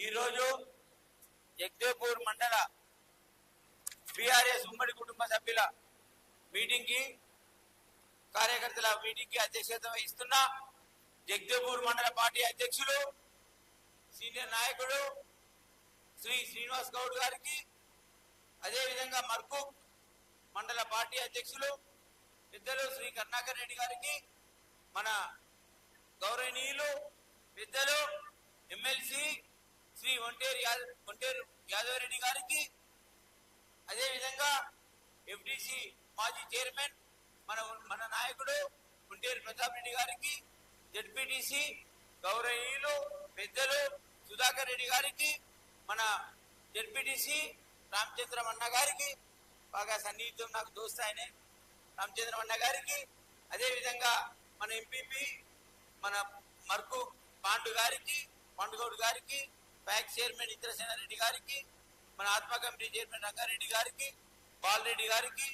ఈరోజు జగదేపూర్ మండల బీఆర్ఎస్ ఉమ్మడి కుటుంబ సభ్యుల మీటింగ్కి కార్యకర్తల మీటింగ్కి అధ్యక్షత వహిస్తున్న జగ్దేపూర్ మండల పార్టీ అధ్యక్షులు సీనియర్ నాయకుడు శ్రీ శ్రీనివాస్ గౌడ్ గారికి అదేవిధంగా మర్కు మండల పార్టీ అధ్యక్షులు పెద్దలు శ్రీ కరుణాకర్ రెడ్డి గారికి మన గౌరవనీయులు పెద్దలు ఎమ్మెల్సీ శ్రీ ఒంటేరు యాదవ్ ఒంటేరు యాదవ్ రెడ్డి గారికి. అదేవిధంగా ఎఫ్డిసి మాజీ చైర్మన్ మన మన నాయకుడు ఒంటేరు ప్రతాప్ రెడ్డి గారికి జడ్పీటీసీ గౌరవనీయులు పెద్దలు సుధాకర్ రెడ్డి గారికి మన జడ్పీటీసీ రామచంద్రం అన్న గారికి బాగా సన్నిహితం నాకు దోస్తు ఆయనే రామచంద్రం అన్న గారికి అదేవిధంగా మన ఎంపీపీ మన మర్కు పాండు గారికి పండుగౌడ్ గారికి ప్యాక్ చైర్మన్ ఇంద్రసేనారెడ్డి గారికి మన ఆత్మ కమిటీ చైర్మన్ రంగారెడ్డి గారికి బాలరెడ్డి గారికి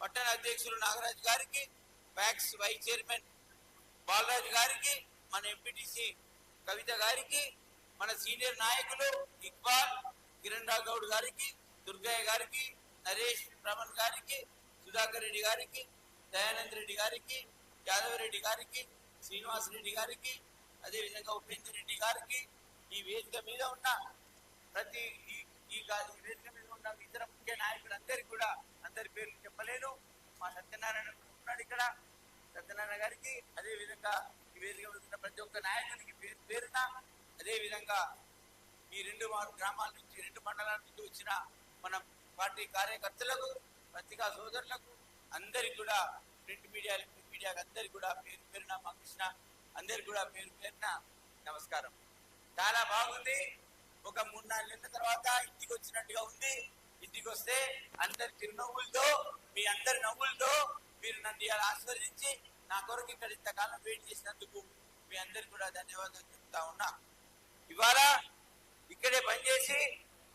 పట్టణ అధ్యక్షులు నాగరాజు గారికి ప్యాక్స్ వైస్ చైర్మన్ బాలరాజు గారికి మన ఎంపీటీసీ కవిత గారికి మన సీనియర్ నాయకులు ఇక్బాల్ కిరణ్ రావు గౌడ్ గారికి దుర్గయ్య గారికి నరేష్ రమణ్ గారికి సుధాకర్ రెడ్డి గారికి దయానంద్ రెడ్డి గారికి యాదవ్ రెడ్డి గారికి శ్రీనివాస్ రెడ్డి గారికి అదేవిధంగా ఉపేంద్ర రెడ్డి గారికి ఈ వేదిక మీద ఉన్న ప్రతి ఈ ఈ ఈ వేదిక మీద ఉన్న ఇతర ముఖ్య నాయకులందరికీ కూడా అందరి పేర్లు చెప్పలేను. మా సత్యనారాయణ ఉన్నాడు ఇక్కడ. సత్యనారాయణ గారికి అదే విధంగా ఈ వేదిక ఉన్న ప్రతి ఒక్క నాయకునికి పేరు పేరున అదే విధంగా ఈ రెండు గ్రామాల నుంచి రెండు మండలాల నుంచి వచ్చిన మన పార్టీ కార్యకర్తలకు పత్రికా సోదరులకు అందరికి కూడా ప్రింట్ మీడియా ఎలక్ట్రిక్ మీడియాకి అందరికి కూడా పేరు పేరున మా కృష్ణ అందరికి కూడా పేరు పేరున నమస్కారం. చాలా బాగుంది. ఒక మూడు నాలుగు నెలల తర్వాత ఇంటికి వచ్చినట్టుగా ఉంది. ఇంటికి వస్తే అందరి చిరునవ్వులతో మీ అందరి నవ్వులతో మీరు నన్ను ఇలా ఆస్వాదించి నా కొరకు ఇక్కడ ఇంతకాలం వెయిట్ చేసినందుకు మీ అందరికి కూడా ధన్యవాదాలు చెప్తా ఉన్నా. ఇవాళ ఇక్కడే పనిచేసి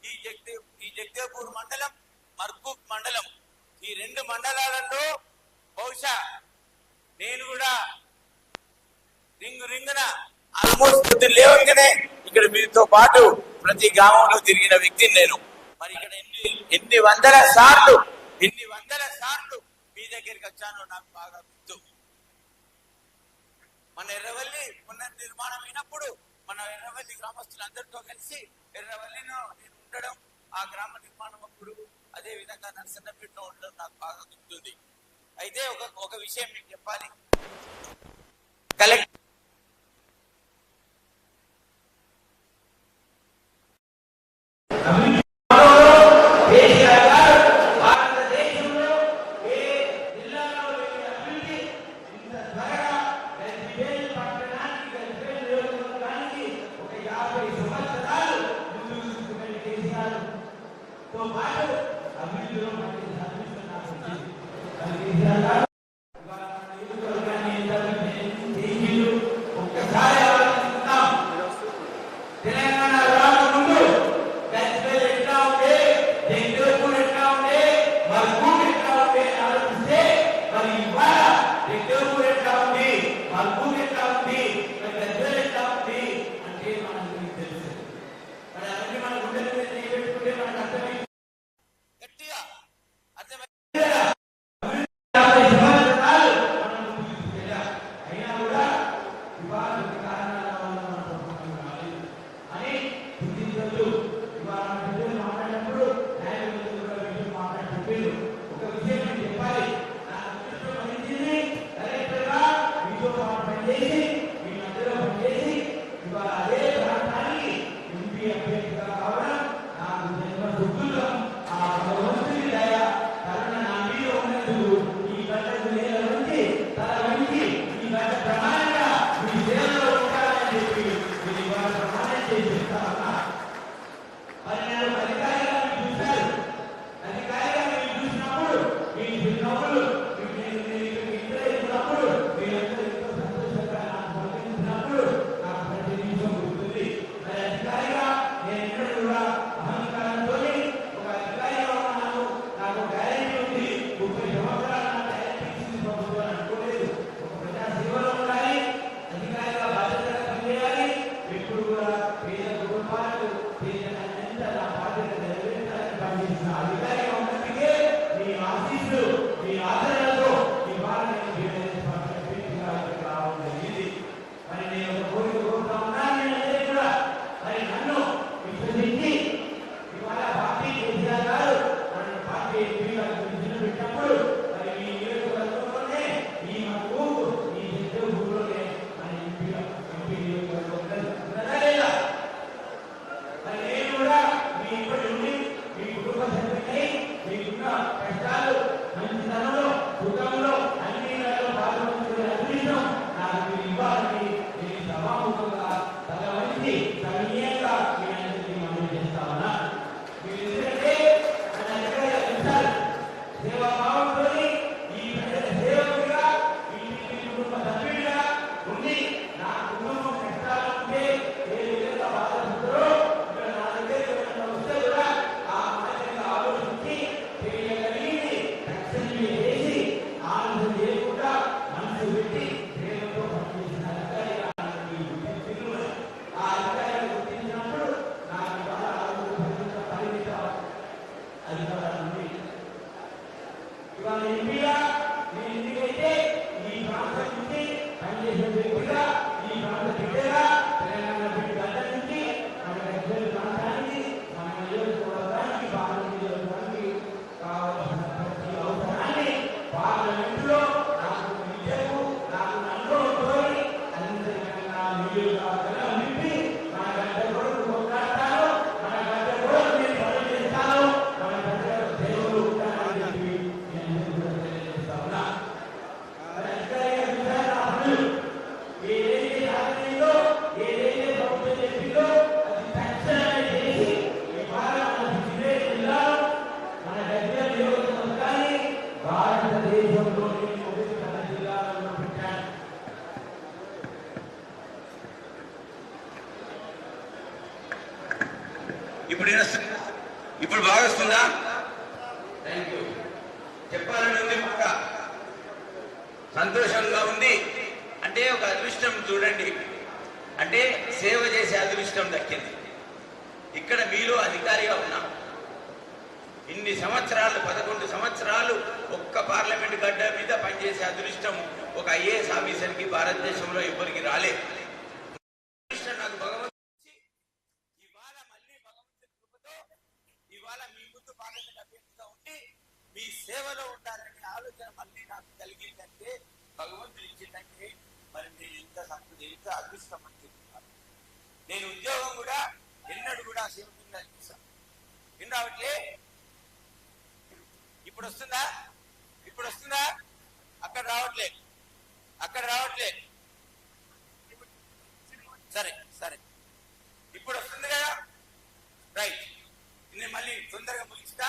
ఈ జగదే ఈ జగదేపూర్ మండలం మర్కూప్ మండలం ఈ రెండు మండలాలలో బహుశా నేను కూడా రింగు రింగున ఆల్మోస్ట్ పొద్దున్న లేవగానే ఇక్కడ మీతో పాటు ప్రతి గ్రామంలో తిరిగిన వ్యక్తిని నేను. మరి ఇక్కడ ఎన్ని ఎన్ని వందల సార్లు ఎన్ని వందల సార్లు మీ దగ్గరికి వచ్చానో నాకు బాగా గుర్తు. మన ఎర్రవల్లి పునర్నిర్మాణం అయినప్పుడు మన ఎర్రవల్లి గ్రామస్తులందరితో కలిసి ఎర్రవల్లిలో నేను ఉండడం ఆ గ్రామ నిర్మాణం అప్పుడు అదే విధంగా నరసన్నపేటలో ఉండడం నాకు బాగా గుర్తుంది. అయితే ఒక ఒక విషయం మీకు చెప్పాలి. కలెక్టర్ ఇప్పుడు ఇప్పుడు బాగా వస్తుందా థ్యాంక్ యూ చెప్పాలని ఉంది సంతోషంగా ఉంది. అంటే ఒక అదృష్టం చూడండి. అంటే సేవ చేసే అదృష్టం దక్కింది. ఇక్కడ మీలో అధికారిగా ఉన్నా. ఇన్ని సంవత్సరాలు పదకొండు సంవత్సరాలు ఒక్క పార్లమెంట్ గడ్డ మీద పనిచేసే అదృష్టం ఒక ఐఏఎస్ ఆఫీసర్కి భారతదేశంలో ఎవరికి రాలేదు అదృష్టం నాకు భగవంతుడు ఇచ్చి ఇవాళ మళ్ళీ భగవంతుని కృపతో ఇవాళ మీ ముందు పార్లమెంట్ అభ్యర్థిగా ఉండి మీ సేవలో ఉండాలనే ఆలోచన మళ్ళీ నాకు కలిగిందంటే భగవంతుడు ఇచ్చిందంటే మరి నేను ఎంత సంతృప్తి ఎంత అదృష్టం అని చెప్తున్నాను. నేను ఉద్యోగం కూడా ఎన్నడూ కూడా సేవకుండా కింద అనిపిస్తాను విన్నావట్లే ఇప్పుడు వస్తుందా? ఇప్పుడు వస్తుందా? అక్కడ రావట్లే. అక్కడ రావట్లే. సరే సరే. ఇప్పుడు వస్తుంది కదా? రైట్. నేను మళ్ళీ తొందరగా ముగిస్తా.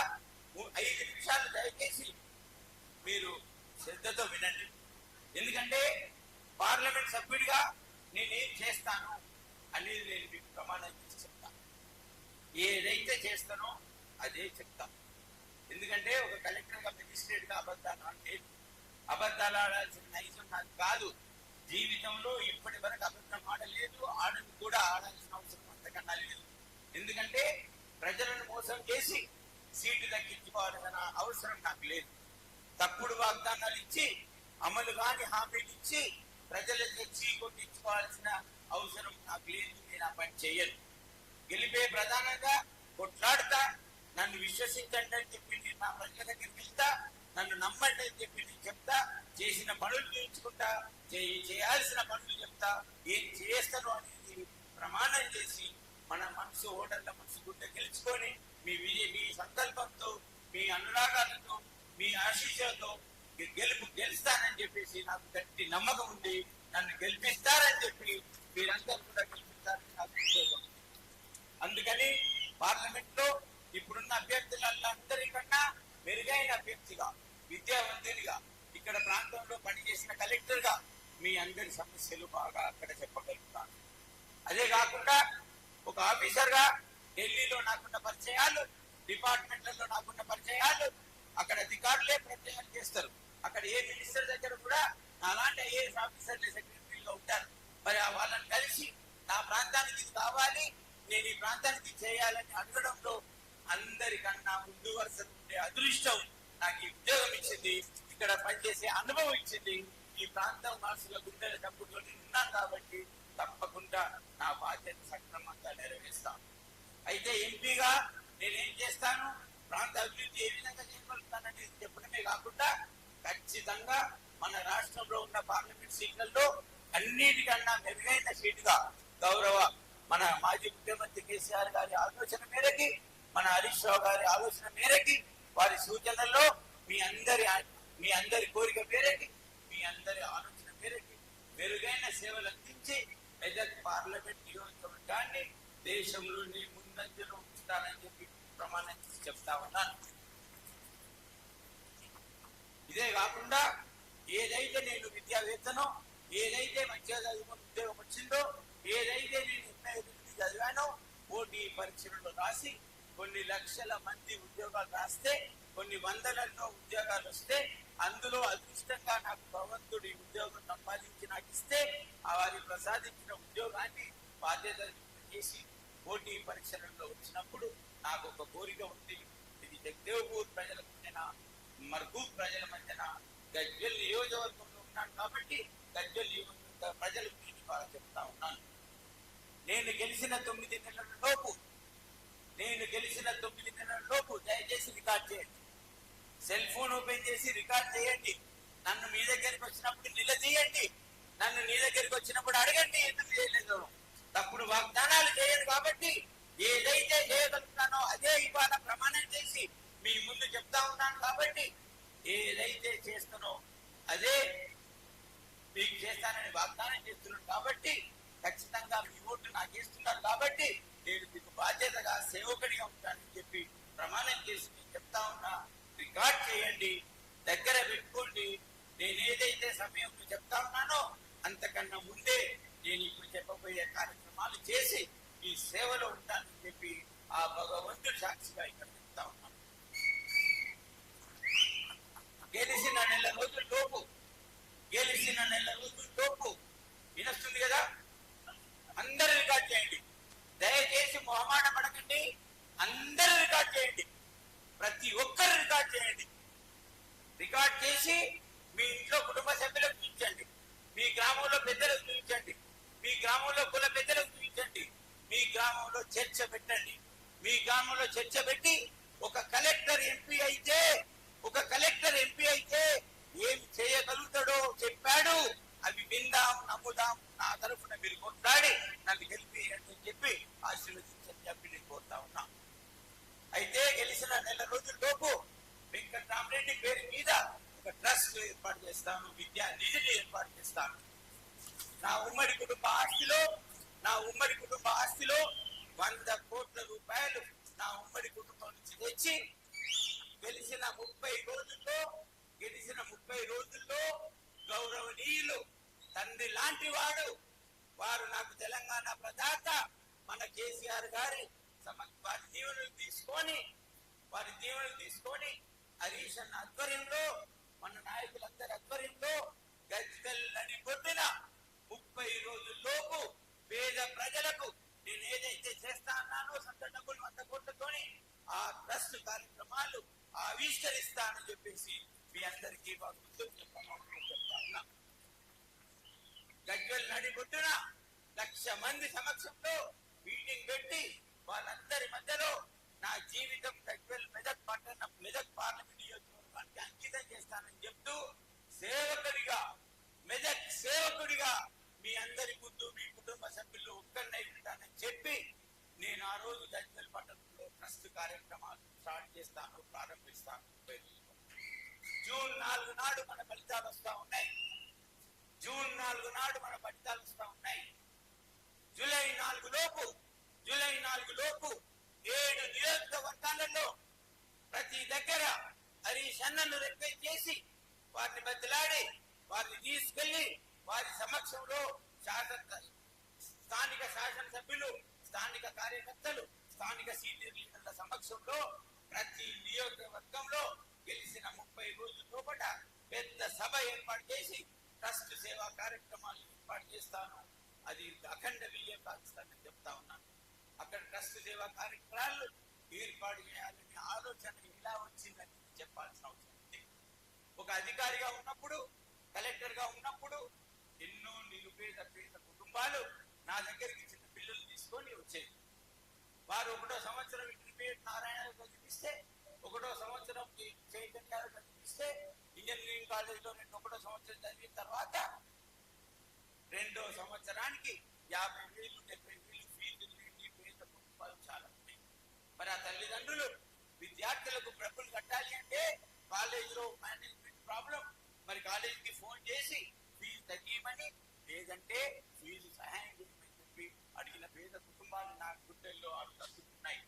ఐదు నిమిషాలు దయచేసి మీరు శ్రద్ధతో వినండి. ఎందుకంటే పార్లమెంట్ సభ్యుడిగా నేనేం చేస్తాను అనేది నేను మీకు ప్రమాణం చేసి చెప్తాను. ఏదైతే చేస్తానో అదే చెప్తాను ఎందుకంటే ఒక కలెక్టర్గా మెజిస్ట్రేట్గా అబద్ధాలు అంటే అబద్ధాలు ఆడాల్సిన నైజం నాకు కాదు. జీవితంలో ఇప్పటి వరకు అబద్ధం ఆడలేదు. ఆడను కూడా ఆడాల్సిన అవసరం అంతకన్నా లేదు. ఎందుకంటే ప్రజలను మోసం చేసి సీటు దక్కించుకోవాలన్న అవసరం నాకు లేదు. తప్పుడు వాగ్దానాలు ఇచ్చి అమలు కాని హామీలు ఇచ్చి ప్రజలకి చీ కొట్టించుకోవాల్సిన అవసరం నాకు లేదు. నేను ఆ పని చేయను. గెలిపే ప్రధానంగా కొట్లాడతా నన్ను విశ్వసించండి అని చెప్పి నేను నా ప్రజల దగ్గరికి వెళ్తా నన్ను నమ్మండి అని చెప్పి నేను చెప్తా చేసిన పనులు చూపించుకుంటా చేయాల్సిన పనులు చెప్తా ఏం చేస్తాను అనేది ప్రమాణం చేసి మన మనసు ఓటర్ల మనసు గుడ్డ గెలుచుకొని మీ విజయ మీ సంకల్పంతో మీ అనురాగాలతో మీ ఆశీస్సులతో గెలుపు గెలుస్తానని చెప్పేసి నాకు గట్టి నమ్మకం ఉంది. నన్ను గెలిపిస్తారని చెప్పి మీరందరూ కూడా గెలిపిస్తారని నాకు అందుకని పార్లమెంట్లో ఇప్పుడున్న అభ్యర్థులందరికన్నా మెరుగైన అభ్యర్థిగా విద్యావంతునిగా ఇక్కడ ప్రాంతంలో పనిచేసిన కలెక్టర్గా మీ అందరి సమస్యలు బాగా అక్కడ చెప్పగలుగుతాను. అదే కాకుండా ఒక ఆఫీసర్గా ఢిల్లీలో నాకున్న పరిచయాలు డిపార్ట్మెంట్లలో నాకున్న పరిచయాలు అక్కడ అధికారులే ప్రత్యయాలు చేస్తారు. అక్కడ ఏ మినిస్టర్ దగ్గర కూడా అలాంటి ఐఏఎస్ ఆఫీసర్లే సెక్రటరీగా ఉంటారు. మరి ఆ వాళ్ళని కలిసి నా ప్రాంతానికి ఇది కావాలి నేను ఈ ప్రాంతానికి చేయాలని అడగడంలో అందరికన్నా ముందు వరుస ఉండే అదృష్టం నాకు ఈ ఉద్యోగం ఇచ్చింది ఇక్కడ పనిచేసే అనుభవం ఇచ్చింది. ఈ ప్రాంతం మనసుల గుండెల డబ్బుతో ఉన్నాను కాబట్టి తప్పకుండా నా బాధ్యత సక్రమంగా నెరవేరుస్తాను అయితే ఎంపీగా నేనేం చేస్తాను? ప్రాంత అభివృద్ధి ఏ విధంగా చేయగలుగుతానని చెప్పడమే కాకుండా ఖచ్చితంగా మన రాష్ట్రంలో ఉన్న పార్లమెంట్ సీట్లలో అన్నిటికన్నా మెరుగైన సీటుగా గౌరవ మన మాజీ ముఖ్యమంత్రి కేసీఆర్ గారి ఆలోచన మేరకి మన హరీష్ రావు గారి ఆలోచన మేరకి వారి సూచనల్లో మీ అందరి మీ అందరి కోరిక మేరకి మీ అందరి ఆలోచన మేరకి మెరుగైన సేవలు అందించి మెదక్ పార్లమెంట్ నియోజకవర్గాన్ని దేశంలోని ముందంజలో ఉంచుతానని చెప్పి ప్రమాణం చెప్తా ఉన్నాను. ఇదే కాకుండా ఏదైతే నేను విద్యావేత్తనో ఏదైతే మంచిగా చదువుకుని ఉద్యోగం వచ్చిందో ఏదైతే నేను ఎన్నో చదివానో పోటీ పరీక్షలలో రాసి కొన్ని లక్షల మంది ఉద్యోగాలు రాస్తే కొన్ని వందలలో ఉద్యోగాలు వస్తే అందులో అదృష్టంగా నాకు భగవంతుడి ఉద్యోగం సంపాదించి నాకు ఇస్తే వారి ప్రసాదించిన ఉద్యోగాన్ని బాధ్యత చేసి పోటీ పరీక్షలలో వచ్చినప్పుడు నాకు ఒక కోరిక ఉంది. ఇది జగదేవ్పూర్ ప్రజలకు నేను మర్గూబ్ ప్రజల మధ్యన గజ్వెల్ నియోజకవర్గంలో ఉన్నాను కాబట్టి గజ్వెల్ నియోజకవర్గ ప్రజలకు నేను చెప్తా ఉన్నాను. నేను గెలిచిన తొమ్మిది నెలల లోపు నేను గెలిచిన తొమ్మిది నెలల లోపు దయచేసి రికార్డ్ చేయండి. సెల్ ఫోన్ ఓపెన్ చేసి రికార్డ్ చేయండి. నన్ను మీ దగ్గరికి వచ్చినప్పుడు నిలదీయండి. నన్ను నీ దగ్గరికి వచ్చినప్పుడు అడగండి ఎందుకు చేయలేదు. తప్పుడు వాగ్దానాలు చేయదు కాబట్టి ఏదైతే చేయగలుగుతానో అదే ఇవాళ ప్రమాణం చేసి మీ ముందు చెప్తా ఉన్నాను కాబట్టి ఏదైతే చేస్తానో అదే మీకు చేస్తానని వాగ్దానం చేస్తున్నాను కాబట్టి ఖచ్చితంగా మీ ఓటు నాకు ఇస్తున్నారు కాబట్టి నేను మీకు బాధ్యతగా సేవకుడిగా ఉంటానని చెప్పి ప్రమాణం చేసి నేను చెప్తా ఉన్నా. రికార్డ్ చేయండి దగ్గర పెట్టుకోండి. నేను ఏదైతే సమయంలో చెప్తా ఉన్నానో అంతకన్నా ముందే నేను ఇప్పుడు చెప్పబోయే కార్యక్రమాలు చేసి మీ సేవలో ఉంటానని చెప్పి ఆ భగవంతుడు సాక్షిగా ఇక్కడ చెప్తా ఉన్నాను గెలిచిన నెల రోజుల లోపు గెలిచిన నెల రోజుల లోపు వినొస్తుంది కదా? అందరూ రికార్డ్ చేయండి. దయచేసి మొహమాట పడకండి. అందరూ రికార్డ్ చేయండి. ప్రతి ఒక్కరు రికార్డ్ చేయండి. రికార్డ్ చేసి మీ ఇంట్లో కుటుంబ సభ్యులకు చూపించండి. మీ గ్రామంలో పెద్దలకు చూపించండి. మీ గ్రామంలో కుల పెద్దలకు చూపించండి. మీ గ్రామంలో చర్చ పెట్టండి. మీ గ్రామంలో చర్చ పెట్టి ఒక కలెక్టర్ ఎంపీ అయితే ఒక కలెక్టర్ ఎంపీ అయితే ఏం చేయగలుగుతాడో చెప్పాడు. అవి విందాం నమ్ముదాం నా తరఫున మీరు కొట్లాడి నన్ను గెలిపి అని చెప్పి ఆశీర్వదించని చెప్పి నేను కోరుతా ఉన్నా. అయితే గెలిచిన నెల రోజుల లోపు వెంకట్రామరెడ్డి పేరు మీద ఒక ట్రస్ట్ ఏర్పాటు చేస్తాను విద్యా నిధిని ఏర్పాటు చేస్తాను. నా ఉమ్మడి కుటుంబ ఆస్తిలో నా ఉమ్మడి కుటుంబ ఆస్తిలో వంద కోట్ల రూపాయలు నా ఉమ్మడి కుటుంబం నుంచి తెచ్చి గెలిచిన ముప్పై రోజుల్లో గెలిచిన ముప్పై రోజుల్లో గౌరవనీయులు తండ్రి లాంటి వాడు. వారు నాకు తెలంగాణ ప్రదాత మన కేసీఆర్ గారి సమ- వారి దీవెనలు తీసుకొని వారి దీవెనలు తీసుకొని హరీష్ అన్న ఆధ్వర్యంలో మన నాయకులందరి ఆధ్వర్యంలో గజ్గల్లని పొద్దున ముప్పై రోజుల్లోపు పేద ప్రజలకు నేను ఏదైతే చేస్తా అన్నానో సొంత డబ్బులు వంద కోట్లతోని ఆ ట్రస్ట్ కార్యక్రమాలు ఆవిష్కరిస్తానని చెప్పేసి మీ అందరికీ భగవంతుడు నడి చెప్తా లక్ష మంది సమక్షంలో మీటింగ్ పెట్టి వాళ్ళందరి మధ్యలో నా జీవితం గజ్వెల్ మెదక్ పట్టణ మెదక్ పార్లమెంట్ నియోజకవర్గానికి అంకితం చేస్తానని చెప్తూ సేవకుడిగా మెదక్ సేవకుడిగా మీ అందరి ముందు మీ కుటుంబ సభ్యులు ఒక్కరినై ఉంటానని చెప్పి నేను ఆ రోజు గజ్వెల్ పట్టణంలో ట్రస్ట్ కార్యక్రమాలు స్టార్ట్ చేస్తాను ప్రారంభిస్తాను జూన్ నాలుగు నాడు మన ఫలితాలు వస్తా ఉన్నాయి. జూన్ నాలుగు నాడు మన ఫలితాలు వస్తా ఉన్నాయి. జూలై నాలుగు లోపు జూలై నాలుగు లోపు ఏడు నియోజకవర్గాలలో ప్రతి దగ్గర హరీష్ అన్నను రిక్వెస్ట్ చేసి వారిని బదిలాడి వారిని తీసుకెళ్ళి వారి సమక్షంలో శాసన స్థానిక శాసనసభ్యులు స్థానిక కార్యకర్తలు స్థానిక సీనియర్ లీడర్ల సమక్షంలో ప్రతి నియోజకవర్గంలో గెలిచిన ముప్పై రోజుల లోపల పెద్ద సభ ఏర్పాటు చేసి ట్రస్ట్ సేవా కార్యక్రమాలు ఏర్పాటు చేస్తాను. అది అఖండ విజయం సాధిస్తానని చెప్తా ఉన్నాను. అక్కడ ట్రస్ట్ సేవా కార్యక్రమాలు ఏర్పాటు చేయాలనే ఆలోచన ఇలా వచ్చిందని చెప్పాల్సిన అవసరం ఉంది. ఒక అధికారిగా ఉన్నప్పుడు కలెక్టర్గా ఉన్నప్పుడు ఎన్నో నిరుపేద పేద కుటుంబాలు నా దగ్గరికి చిన్న పిల్లలు తీసుకొని వచ్చేది వారు ఒకటో సంవత్సరం ఇంటర్మీడియట్ నారాయణ చదివిస్తే ఒకటో సంవత్సరం ఈ చైతన్యాలు చదివిస్తే ఇంజనీరింగ్ కాలేజీలో నేను ఒకటో సంవత్సరం చదివిన తర్వాత రెండో సంవత్సరానికి యాభై వేలు డెబ్బై వేలు ఫీజులు కట్టి పేద కుటుంబాలు చాలా ఉన్నాయి. మరి ఆ తల్లిదండ్రులు విద్యార్థులకు డబ్బులు కట్టాలి అంటే కాలేజీలో మేనేజ్మెంట్ ప్రాబ్లం మరి కాలేజీకి ఫోన్ చేసి ఫీజు తగ్గియమని లేదంటే ఫీజు సహాయం చేయమని చెప్పి అడిగిన పేద కుటుంబాలు నా గుండెల్లో అడుగుతున్నాయి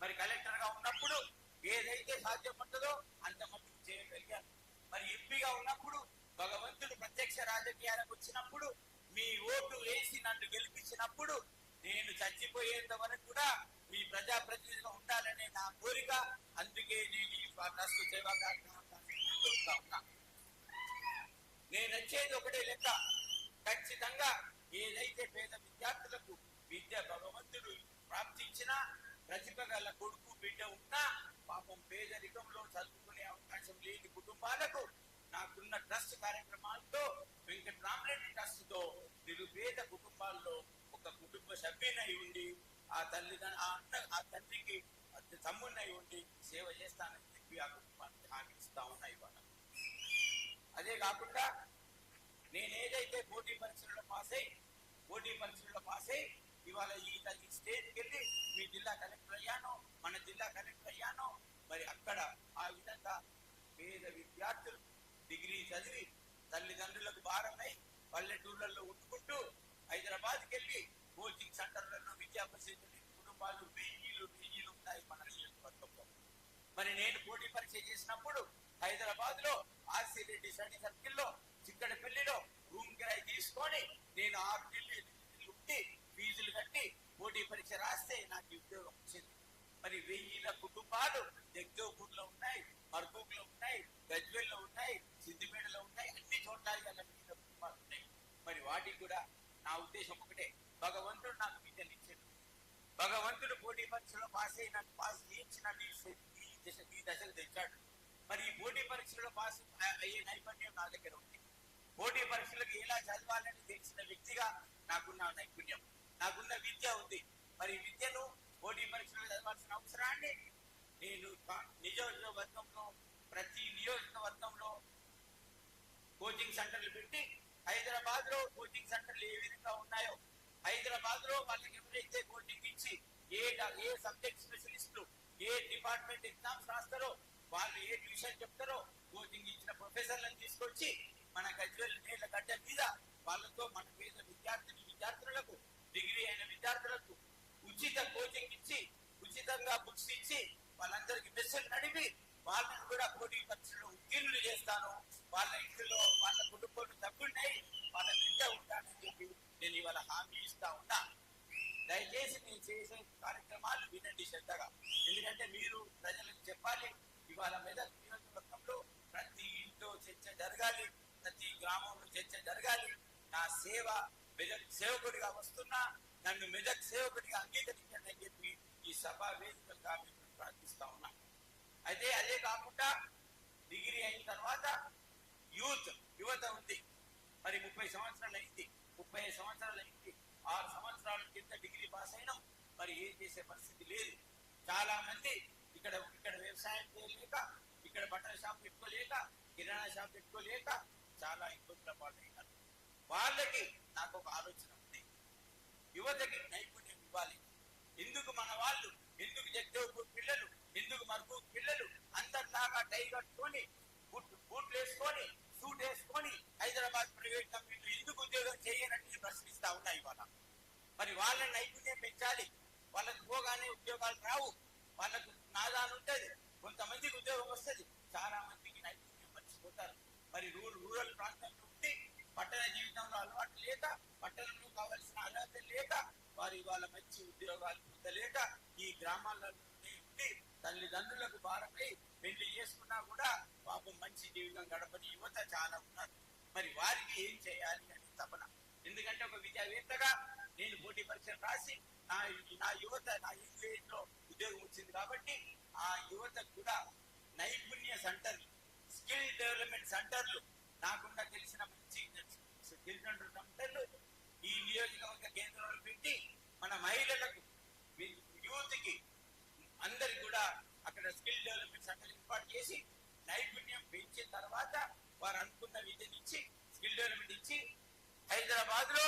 మరి కలెక్టర్గా ఉన్నప్పుడు ఏదైతే సాధ్యపడ్డదో అంత మట్టుకు చేయగలిగాను. మరి ఎంపీగా ఉన్నప్పుడు భగవంతుడు ప్రత్యక్ష రాజకీయాలకు వచ్చినప్పుడు మీ ఓటు వేసి నన్ను గెలిపించినప్పుడు నేను చచ్చిపోయేంత వరకు కూడా మీ ప్రజాప్రతినిధిగా ఉండాలనే నా కోరిక. అందుకే నేను ఈ ట్రస్ట్ సేవా ఉన్నా. నేను వచ్చేది ఒకటే లెక్క. ఖచ్చితంగా ఏదైతే పేద విద్యార్థులకు విద్య భగవంతుడు ప్రాప్తించినా ప్రతిభ గల కొడుకు బిడ్డ ఉన్నా పాపం పేదరికంలో చదువుకుని కుటుంబాలకు నాకున్న ట్రస్ట్ కార్యక్రమాలతో వెంకటరామరెడ్డి ట్రస్ట్తో నిరుపేద కుటుంబాల్లో ఒక కుటుంబ సభ్యునై ఉండి ఆ తల్లి ఆ అన్న ఆ తండ్రికి తమ్మునై ఉండి సేవ చేస్తానని చెప్పి ఆ కుటుంబానికి హామీ ఇస్తా ఇవాళ. అదే కాకుండా నేను ఏదైతే పోటీ పరీక్షల్లో పాస్ అయ్యి పోటీ పరీక్షల్లో పాస్ అయ్యి ఇవాళ ఈ స్టేట్కి వెళ్ళి మీ జిల్లా కలెక్టర్ అయ్యాను మన జిల్లా కలెక్టర్ అయ్యాను మరి అక్కడ ఆ విధంగా పేద విద్యార్థులు డిగ్రీ చదివి తల్లిదండ్రులకు భారమై పల్లెటూళ్ళల్లో ఉంటుకుంటూ హైదరాబాద్కి వెళ్ళి కోచింగ్ సెంటర్లలో విద్యాభ్యాసం కుటుంబాలు వెయ్యిలు వెయ్యిలు ఉన్నాయి మన నియోజకవర్గంలో. మరి నేను పోటీ పరీక్ష చేసినప్పుడు హైదరాబాద్లో ఆర్సీ రెడ్డి స్టడీ సర్కిల్లో చిక్కడపల్లిలో రూమ్ కిరాయి తీసుకొని నేను ఆరు నెలలు ఉండి ఫీజులు కట్టి పోటీ పరీక్ష రాస్తే నాకు ఉద్యోగం వచ్చింది. మరి వెయ్యిల కుటుంబాలు దగ్గర లో ఉన్నాయి మర్బూక్లో ఉన్నాయి గజ్వెల్లో ఉన్నాయి సిద్దిపేటలో ఉన్నాయి అన్ని చోట్ల ఇవాళ వెయ్యిల కుటుంబాలు ఉన్నాయి మరి వాటికి కూడా నా ఉద్దేశం ఒకటే. భగవంతుడు నాకు విద్యను ఇచ్చాడు. భగవంతుడు పోటీ పరీక్షలో పాస్ అయి నాకు పాస్ చేయించి నాకు ఈ దశ ఈ దశకు తెచ్చాడు మరి ఈ పోటీ పరీక్షలో పాస్ అయ్యే నైపుణ్యం నా దగ్గర ఉంది. పోటీ పరీక్షలకు ఎలా చదవాలని తెలిసిన వ్యక్తిగా నాకున్న నైపుణ్యం నాకున్న విద్య ఉంది. మరి విద్యను పోటీ పరీక్షలు చదవాల్సిన అవసరాన్ని నేను నియోజకవర్గంలో ప్రతి నియోజకవర్గంలో కోచింగ్ సెంటర్లు పెట్టి హైదరాబాద్లో కోచింగ్ సెంటర్లు ఏ విధంగా ఉన్నాయో హైదరాబాద్లో వాళ్ళకి ఎప్పుడైతే కోచింగ్ ఇచ్చి ఏ ఏ సబ్జెక్ట్ స్పెషలిస్టులు ఏ డిపార్ట్మెంట్ ఎగ్జామ్స్ రాస్తారో వాళ్ళు ఏ ట్యూషన్ చెప్తారో కోచింగ్ ఇచ్చిన ప్రొఫెసర్లను తీసుకొచ్చి మన గజ్వెల్ నీళ్ళ గడ్డ మీద వాళ్ళతో మన పేద విద్యార్థిని విద్యార్థులకు డిగ్రీ అయిన విద్యార్థులకు ఉచిత కోచింగ్ ఇచ్చి ఉచితంగా బుక్స్ ఇచ్చి వాళ్ళందరికీ మెస్సులు నడిపి వాళ్ళని కూడా పోటీ పరీక్షలు ఉత్తీర్ణులు చేస్తాను. వాళ్ళ ఇంట్లో వాళ్ళ కుటుంబంలో తగ్గున్నాయి వాళ్ళ బిడ్డ ఉంటానని చెప్పి నేను ఇవాళ హామీ ఇస్తా ఉన్నా దయచేసి నేను చేసే కార్యక్రమాలు వినండి శ్రద్ధగా. ఎందుకంటే మీరు ప్రజలకు చెప్పాలి ఇవాళ మెదక్ నియోజకవర్గంలో ప్రతి ఇంట్లో చర్చ జరగాలి ప్రతి గ్రామంలో చర్చ జరగాలి. నా సేవ మెదక్ సేవకుడిగా వస్తున్నా నన్ను మెదక్ సేవకుడిగా అంగీకరించండి అని చెప్పి ఈ సభా వేదికగా మీకు ప్రార్థిస్తా ఉన్నా. అయితే అదే కాకుండా డిగ్రీ అయిన తర్వాత యూత్ యువత ఉంది. మరి ముప్పై సంవత్సరాలు అయింది ముప్పై ఐదు సంవత్సరాలు అయింది ఆరు సంవత్సరాల కింద డిగ్రీ పాస్ అయినాం మరి ఏం చేసే పరిస్థితి లేదు. చాలా మంది ఇక్కడ ఇక్కడ వ్యవసాయం చేయలేక ఇక్కడ బట్టల షాప్ పెట్టుకోలేక కిరాణా షాప్ పెట్టుకోలేక చాలా ఇబ్బందుల పాలైనారు. వాళ్ళకి నాకు ఒక ఆలోచన ఉంది. యువతకి నైపుణ్యం ఇవ్వాలి. ఎందుకు మన వాళ్ళు? ఎందుకు జగ్దేవ్పూర్ పిల్లలు? ఎందుకు మరుపు పిల్లలు? అందరిలాగా టై కట్టుకొని బూట్ బూట్లు వేసుకొని సూట్ వేసుకొని హైదరాబాద్ ప్రైవేట్ కంపెనీలు ఎందుకు ఉద్యోగం చేయనట్టు ప్రశ్నిస్తా ఉన్నాయి ఇవాళ. మరి వాళ్ళ నైపుణ్యం పెంచాలి. వాళ్ళకి పోగానే ఉద్యోగాలు రావు. వాళ్ళకు నాదాలు ఉంటుంది కొంతమందికి ఉద్యోగం వస్తది. చాలా మందికి నైపుణ్యం మర్చిపోతారు మరి రూరల్ రూరల్ ప్రాంతంలో ఉండి పట్టణ జీవితంలో అలవాటు లేక పట్టణంలో కావాల్సిన అర్హత లేక వారు ఇవాళ మంచి ఉద్యోగాలు పొందలేక ఈ గ్రామాలలో ఉండి తల్లిదండ్రులకు భారమై పెళ్ళి చేసుకున్నా కూడా పాపం మంచి జీవితం గడపని యువత చాలా ఉన్నారు. మరి వారికి ఏం చేయాలి అనే తపన. ఎందుకంటే ఒక విద్యావేత్తగా నేను పోటీ పరీక్షలు రాసి నా నా యువత నా ఏజ్లో ఉద్యోగం వచ్చింది కాబట్టి ఆ యువత కూడా నైపుణ్య సెంటర్లు స్కిల్ డెవలప్మెంట్ సెంటర్లు నాకుండా తెలిసిన మంచి స్కిల్ సెంటర్లు ఈ నియోజకవర్గ కేంద్రంలో పెట్టి మన మహిళలకు యూత్కి అందరికి కూడా అక్కడ స్కిల్ డెవలప్మెంట్ సెంటర్ ఏర్పాటు చేసి నైపుణ్యం పెంచిన తర్వాత వారు అనుకున్న విద్యనిచ్చి స్కిల్ డెవలప్మెంట్ ఇచ్చి హైదరాబాద్లో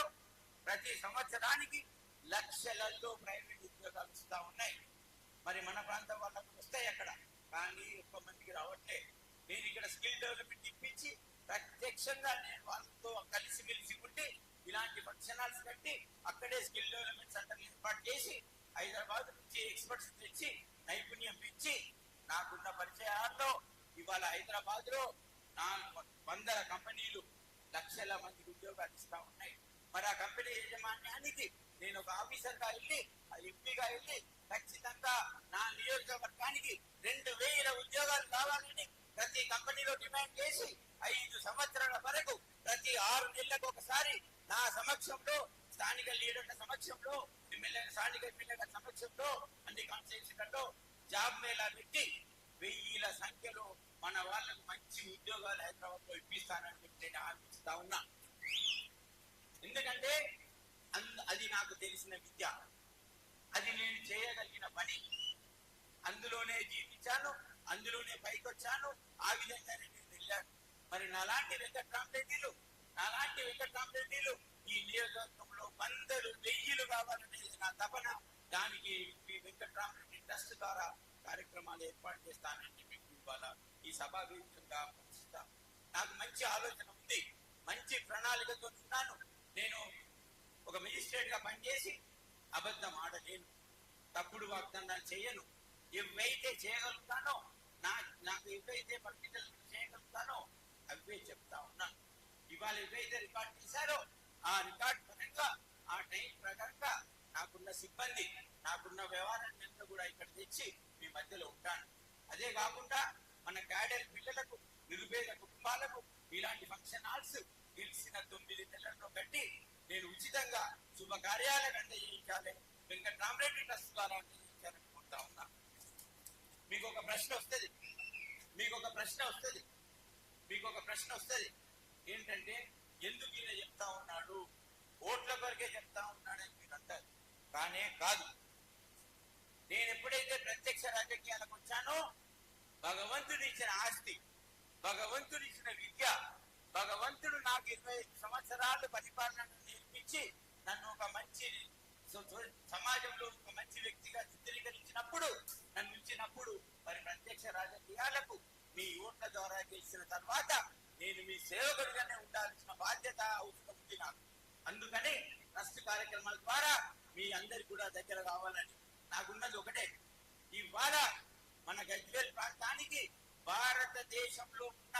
ప్రతి సంవత్సరానికి లక్షలలో ప్రైవేట్ ఉద్యోగాలు ఇస్తా ఉన్నాయి. మరి మన ప్రాంతం వాళ్ళకు వస్తాయి అక్కడ. కానీ ఎక్కువ మందికి రావట్లే. నేను ఇక్కడ స్కిల్ డెవలప్మెంట్ ఇప్పించి ప్రత్యక్షంగా నేను వాళ్ళతో కలిసిమెలిసి ఉండి ఇలాంటి ఫంక్షన్ హాల్స్ కట్టి అక్కడే స్కిల్ డెవలప్మెంట్ సెంటర్ ఏర్పాటు చేసి హైదరాబాద్ నుంచి ఎక్స్పర్ట్స్ తెచ్చి నైపుణ్యం పెంచి నాకున్న పరిచయాల్లో ఇవాళ హైదరాబాద్లో నాలుగు వందల కంపెనీలు లక్షల మందికి ఉద్యోగాలు ఇస్తా ఉన్నాయి. మరి ఆ కంపెనీ యాజమాన్యానికి నేను ఒక ఆఫీసర్గా వెళ్ళి ఆ ఎంపీగా వెళ్ళి ఖచ్చితంగా నా నియోజకవర్గానికి రెండు వేల ఉద్యోగాలు కావాలని ప్రతి కంపెనీలో డిమాండ్ చేసి ఐదు సంవత్సరాల వరకు ప్రతి ఆరు నెలలకు ఒకసారి నా సమక్షంలో స్థానిక లీడర్ల సమక్షంలో ఎమ్మెల్యే స్థానిక ఎమ్మెల్యేల సమక్షంలో అన్ని కాన్స్టిట్యూషన్లలో జాబ్ మేళా పెట్టి వెయ్యిల సంఖ్యలో మన వాళ్ళకు మంచి ఉద్యోగాలు హైదరాబాద్లో ఇప్పిస్తానని చెప్పి నేను ఆశిస్తా ఉన్నా. ఎందుకంటే అది నాకు తెలిసిన విద్య. అది నేను చేయగలిగిన పని. అందులోనే జీవించాను అందులోనే పైకి వచ్చాను ఆ విధంగానే నేను వెళ్ళాను. మరి నాలాంటి వెంకట్రామరెడ్డిలు నాలాంటి వెంకట్రామరెడ్డిలు ఈ నియోజకవర్గంలో వందలు వెయ్యిలు కావాలనేది నా తపన. దానికి ఈ వెంకట్రామరెడ్డి ట్రస్ట్ ద్వారా కార్యక్రమాలు ఏర్పాటు చేస్తానని మీకు ఇవాళ ఈ సభా వేదికగా నాకు మంచి ఆలోచన ఉంది. మంచి ప్రణాళికతో ఉన్నాను. నేను ఒక మెజిస్ట్రేట్గా పనిచేసి అబద్ధం ఆడలేను. తప్పుడు వాగ్దానాలు చేయను. ఏవైతే చేయగలుగుతానో నా నాకు ఏవైతే పర్మిటల్ చేయగలుగుతానో అవే చెప్తా ఉన్నాను ఇవాళ ఏవైతే రికార్డ్ చేశారో ఆ రికార్డ్ పరంగా ఆ టైం ప్రకారంగా నాకున్న సిబ్బంది నాకున్న వ్యవహారాన్ని అంతా కూడా ఇక్కడ తెచ్చి మీ మధ్యలో ఉంటాను. అదే కాకుండా మన క్యాడర్ పిల్లలకు నిరుపేద కుటుంబాలకు ఇలాంటి ఫంక్షన్ హాల్స్ గెలిచిన తొమ్మిది నెలల్లో కట్టి నేను ఉచితంగా శుభకార్యాల కంటే చేయించాలి వెంకటరామరెడ్డి ట్రస్ట్ ద్వారా చేయించాలనుకుంటా ఉన్నా. మీకు ఒక ప్రశ్న వస్తుంది. మీకు ఒక ప్రశ్న వస్తుంది. మీకు ఒక ప్రశ్న వస్తుంది. ఏంటంటే ఎందుకు ఈయన చెప్తా ఉన్నాడు? ఓట్ల కొరకే చెప్తా ఉన్నాడని మీరు అంటారు. కానే కాదు. నేను ఎప్పుడైతే ప్రత్యక్ష రాజకీయాలకు వచ్చానో భగవంతుడిచ్చిన ఆస్తి భగవంతుడిచ్చిన విద్య భగవంతుడు నాకు ఇరవై సంవత్సరాలు పరిపాలన నేర్పించి నన్ను ఒక మంచి సమాజంలో ఒక మంచి వ్యక్తిగా చిత్రీకరించినప్పుడు నన్ను ఉంచినప్పుడు మరి ప్రత్యక్ష రాజకీయాలకు మీ ఓట్ల ద్వారా గెలిచిన తర్వాత నేను మీ సేవకుడిగానే ఉండాల్సిన బాధ్యత అవసరం ఉంది నాకు. అందుకని ట్రస్ట్ కార్యక్రమాల ద్వారా మీ అందరి కూడా దగ్గర కావాలని నాకున్నది ఒకటే. ఇవాళ మన గజ్వేల్ ప్రాంతానికి భారతదేశంలో ఉన్న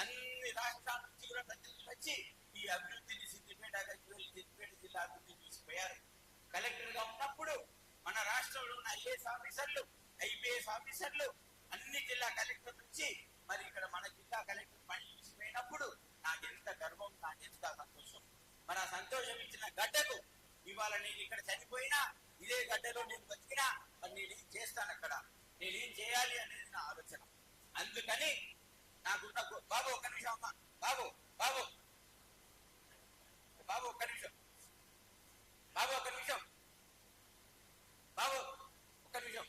అన్ని రాష్ట్రాల నుంచి కూడా ప్రజలు వచ్చి ఈ అభివృద్ధిని సిద్దిపేట గజ్వేల్ సిద్దిపేట జిల్లా అభివృద్ధి చూసిపోయారు కలెక్టర్గా ఉన్నప్పుడు మన రాష్ట్రంలో ఉన్న ఐఏఎస్ ఆఫీసర్లు ఐపీఎస్ ఆఫీసర్లు అన్ని జిల్లా కలెక్టర్ నుంచి మరి ఇక్కడ మన జిల్లా కలెక్టర్ పని చూసిపోయినప్పుడు నాకెంత గర్వం నాకు ఎంత సంతోషం. మన సంతోషం ఇచ్చిన గడ్డకు ఇవాళ నేను ఇక్కడ చనిపోయినా ఇదే గడ్డలో నేను బతికినా మరి నేనేం చేస్తాను అక్కడ? నేనేం చేయాలి అనేది నా ఆలోచన. అందుకని నాకున్న గో- బాబు ఒక్క నిమిషం అమ్మా. బాబు బాబు. బాబు ఒక్క నిమిషం. బాబు ఒక్క నిమిషం. బాబు ఒక్క నిమిషం.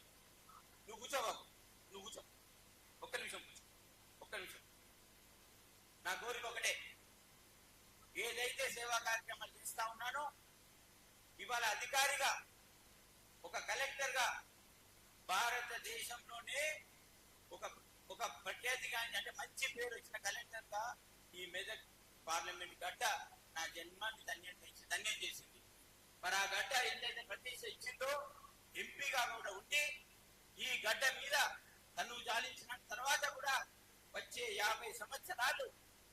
నువ్వు కూర్చో బాబు. నువ్వు కూర్చో. ఒక్క నిమిషం కూర్చో. ఒక్క నిమిషం. నా కోరిక ఒకటే. ఏదైతే సేవా కార్యక్రమాలు చేస్తా ఉన్నానో ఇవాళ అధికారిగా ఒక కలెక్టర్గా భారతదేశంలోనే ఒక ఒక ప్రఖ్యాతిగా అంటే మంచి పేరు వచ్చిన కలెక్టర్గా ఈ మెదక్ పార్లమెంట్ గడ్డ నా జన్మాన్ని ధన్యం చేసి ధన్యం చేసింది. మరి ఆ గడ్డ ఎంతైతే ప్రతిష్ట ఇచ్చిందో ఎంపీగా కూడా ఉండి ఈ గడ్డ మీద తను జాలించిన తర్వాత కూడా వచ్చే యాభై సంవత్సరాలు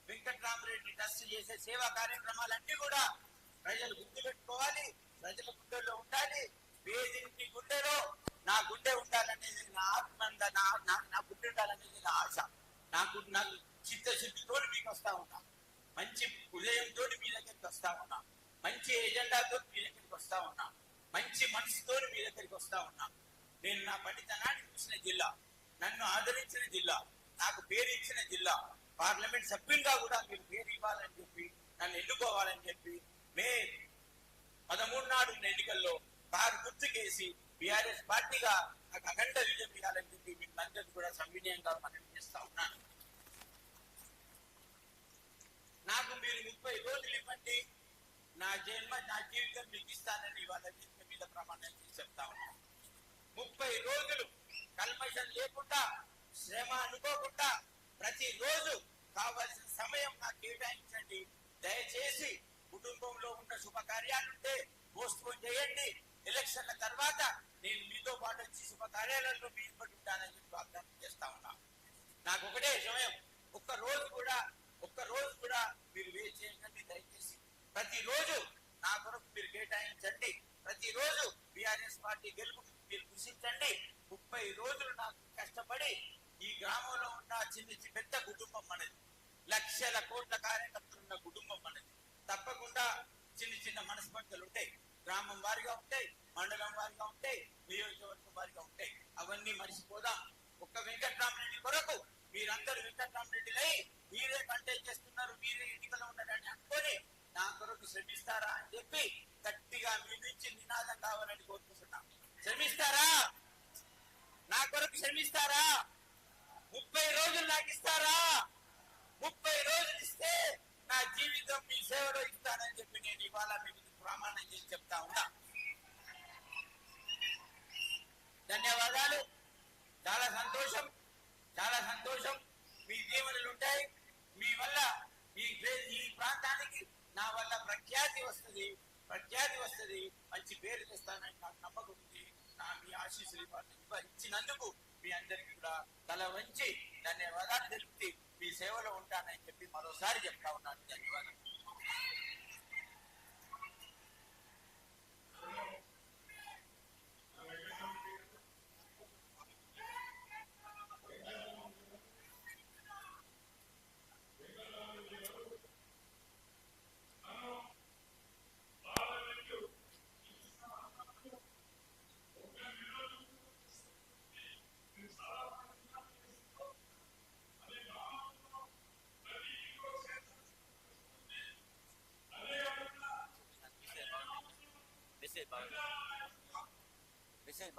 వెంకట్రామరెడ్డి ట్రస్ట్ చేసే సేవా కార్యక్రమాలన్నీ కూడా ప్రజలు గుర్తు పెట్టుకోవాలి ప్రజల గుండెల్లో ఉండాలి. పేదింటి గుండెలో నా గుండె ఉండాలనేది నా ఆత్మంద నా నా గుండె ఉండాలనేది నా ఆశ. నాకు నాకు చిత్తశుద్ధితో మీకు వస్తా ఉన్నా. మంచి హృదయంతో మీ దగ్గరికి వస్తా ఉన్నా. మంచి ఎజెండాతో మీ దగ్గరికి వస్తా ఉన్నా. మంచి మనసుతో మీ దగ్గరికి వస్తా ఉన్నా. నేను నా పనితనాన్ని చూసిన జిల్లా నన్ను ఆదరించిన జిల్లా నాకు పేరు ఇచ్చిన జిల్లా పార్లమెంట్ సభ్యులుగా కూడా మీరు పేరు ఇవ్వాలని చెప్పి నన్ను ఎన్నుకోవాలని చెప్పి మే పదమూడు నాడు ఉన్న ఎన్నికల్లో కారు గుర్తుకేసి బీఆర్ఎస్ పార్టీగా నాకు అఖండ విజయం ఇవ్వాలని చెప్పి మీకు కూడా సంవినయంగా మనం చేస్తా ఉన్నాను. నాకు మీరు ముప్పై రోజులు ఇవ్వండి నా జన్మ నా జీవితం మీకు ఇస్తానని వాళ్ళ జీవితం మీద ప్రమాణం చేసి చెప్తా ఉన్నాను. ముప్పై రోజులు కల్మషం లేకుండా శ్రమ అనుకోకుండా ప్రతి రోజు కావలసిన సమయం నాకు కేటాయించండి. దయచేసి కుటుంబంలో ఉన్న శుభకార్యాలుంటే పోస్ట్ పోన్ చేయండి. ఎలక్షన్ల తర్వాత నేను మీతో పాటు వచ్చి శుభకార్యాలలో మీరు పడి ఉంటానని చెప్పి వాగ్దానం చేస్తా ఉన్నా. నాకు ఒకటే సమయం. ఒక్క రోజు కూడా ఒక్క రోజు కూడా మీరు వేస్ట్ చేయకండి దయచేసి. ప్రతిరోజు నా కొరకు మీరు కేటాయించండి. ప్రతిరోజు బీఆర్ఎస్ బిఆర్ఎస్ పార్టీ గెలుపు మీరు కృషించండి. ముప్పై రోజులు నాకు కష్టపడి ఈ గ్రామంలో ఉన్న చిన్న చి- పెద్ద కుటుంబం మనది. లక్షల కోట్ల కార్యకర్తలు ఉన్న కుటుంబం మనది. తప్పకుండా చిన్న చిన్న మనస్పర్ధలు ఉంటాయి గ్రామం వారిగా ఉంటాయి మండలం వారిగా ఉంటాయి నియోజకవర్గం వారిగా ఉంటాయి అవన్నీ మర్చిపోదాం. ఒక్క వెంకట్రామరెడ్డి కొరకు మీరందరూ వెంకట్రామరెడ్డిలై మీరే కంటే చేస్తున్నారు మీరే ఎన్నికల్లో ఉన్నారని అనుకొని నా కొరకు శ్రమిస్తారా అని చెప్పి గట్టిగా మీ నుంచి నినాదం కావాలని కోరుకుంటున్నాం. శ్రమిస్తారా? నా కొరకు శ్రమిస్తారా? ముప్పై రోజులు నాకు ఇస్తారా? ముప్పై రోజులు ఇస్తే నా జీవితం మీ సేవలో ఇస్తానని చెప్పి నేను ఇవాళ మీకు ప్రమాణం చేసి చెప్తా ఉన్నా. ధన్యవాదాలు. చాలా సంతోషం. చాలా సంతోషం. మీ దీవెనలు ఉంటాయి. మీ వల్ల ఈ ఈ ప్రాంతానికి నా వల్ల ప్రఖ్యాతి వస్తుంది. ప్రఖ్యాతి వస్తుంది. మంచి పేరు తెస్తానని నాకు నమ్మకం ఉంది. నా మీ ఆశీస్సులు ఇచ్చినందుకు మీ అందరికీ కూడా తల వంచి ధన్యవాదాలు తెలుపుతూ మీ సేవలో ఉంటానని చెప్పి మరోసారి చెప్తా ఉన్నాను.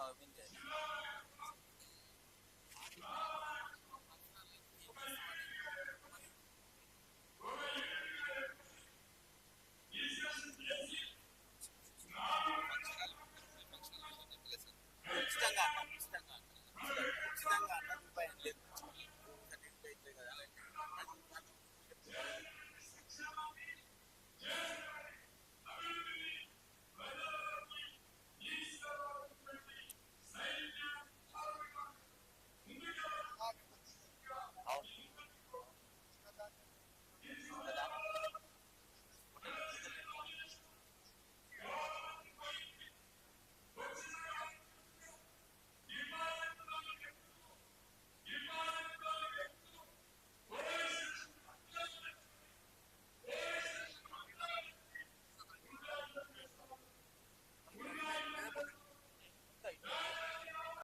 love in that.